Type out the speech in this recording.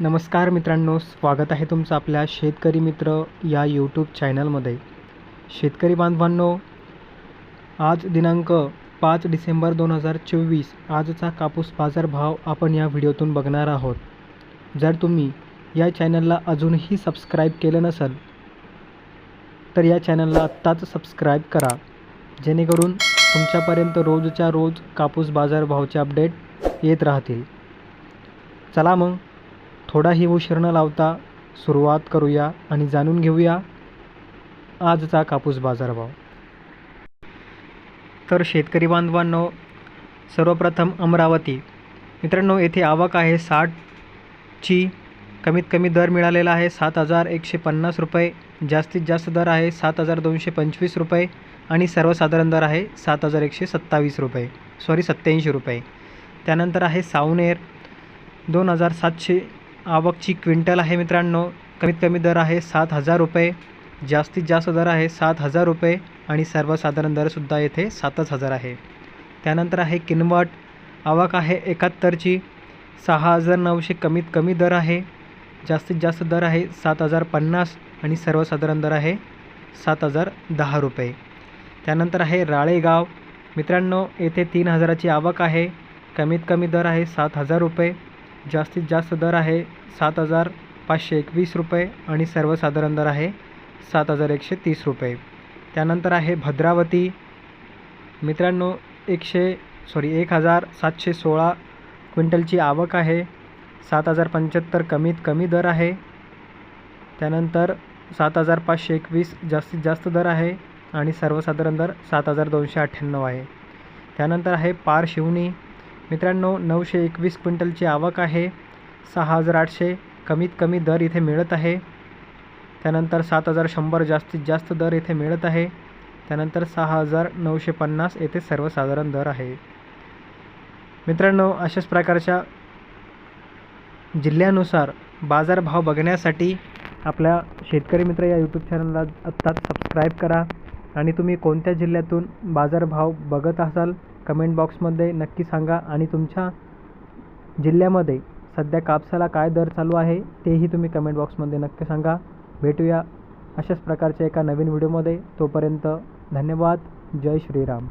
नमस्कार मित्रांनो स्वागत आहे तुमचं आपल्या शेतकरी मित्र या यूट्यूब चॅनलमध्ये शेतकरी बांधवांनो आज दिनांक पाच डिसेंबर दोन हजार चोवीस आजचा कापूस बाजारभाव आपण या व्हिडिओतून बघणार आहोत. जर तुम्ही या चॅनलला अजूनही सबस्क्राईब केलं नसेल तर या चॅनलला आत्ताच सबस्क्राईब करा. जेणेकरून तुमच्यापर्यंत रोजच्या रोज कापूस बाजारभावचे अपडेट येत राहतील. चला मग थोडाही उशीर न लावता सुरुवात करूया आणि जाणून घेऊया आजचा कापूस बाजारभाव. तर शेतकरी बांधवांनो सर्वप्रथम अमरावती. मित्रांनो येथे आवक आहे साठची कमीत कमी दर मिळालेला आहे सात हजार एकशे पन्नास रुपये. जास्तीत जास्त दर आहे सात हजार दोनशे पंचवीस रुपये. आणि सर्वसाधारण दर आहे सात हजार एकशे सत्तावीस रुपये. सॉरी सत्त्याऐंशी रुपये. त्यानंतर आहे सावनेर दोन हजार सातशे आवकची क्विंटल आहे मित्रांनो. कमीत कमी दर आहे सात हजार रुपये. जास्तीत जास्त दर आहे सात हजार रुपये आणि सर्वसाधारण दरसुद्धा येथे सातच हजार आहे. त्यानंतर आहे किनवट. आवक आहे एकाहत्तरची. सहा हजार नऊशे कमीत कमी दर आहे. जास्तीत जास्त दर आहे सात हजार पन्नास आणि सर्वसाधारण दर आहे सात हजार दहा रुपये. त्यानंतर आहे राळेगाव. मित्रांनो येथे तीन हजाराची आवक आहे. कमीत कमी दर आहे सात हजार रुपये. जास्तीत जास्त दर आहे सात हजार पाचशे एकवीस रुपये आणि सर्वसाधारण दर आहे सात हजार एकशे तीस रुपये. त्यानंतर आहे भद्रावती. मित्रांनो एकशे सॉरी एक हजार सातशे सोळा क्विंटलची आवक आहे. सात हजार पंच्याहत्तर कमीत कमी दर आहे. त्यानंतर सात हजार पाचशे एकवीस जास्तीत जास्त दर आहे आणि सर्वसाधारण दर सात हजार दोनशे अठ्ठ्याण्णव आहे. त्यानंतर आहे पार शिवणी मित्रांनो नऊशे एकवीस क्विंटलची आवक आहे. सहा हजार आठशे कमीत कमी दर इथे मिळत आहे. त्यानंतर सात हजार शंभर जास्तीत जास्त दर इथे मिळत आहे. त्यानंतर सहा हजार नऊशे पन्नास येथे सर्वसाधारण दर आहे. मित्रांनो अशाच प्रकारच्या जिल्ह्यानुसार बाजारभाव बघण्यासाठी आपल्या शेतकरी मित्र या यूट्यूब चॅनलला आत्ताच सबस्क्राईब करा. आणि तुम्ही कोणत्या जिल्ह्यातून बाजारभाव बघत असाल कमेंट बॉक्समध्ये नक्की सांगा. आणि तुमच्या जिल्ह्यामध्ये सध्या कापसाला काय दर चालू आहे तेही तुम्ही कमेंट बॉक्समध्ये नक्की सांगा. भेटूया अशाच प्रकारच्या एका नवीन व्हिडिओमध्ये तोपर्यंत धन्यवाद. जय श्रीराम.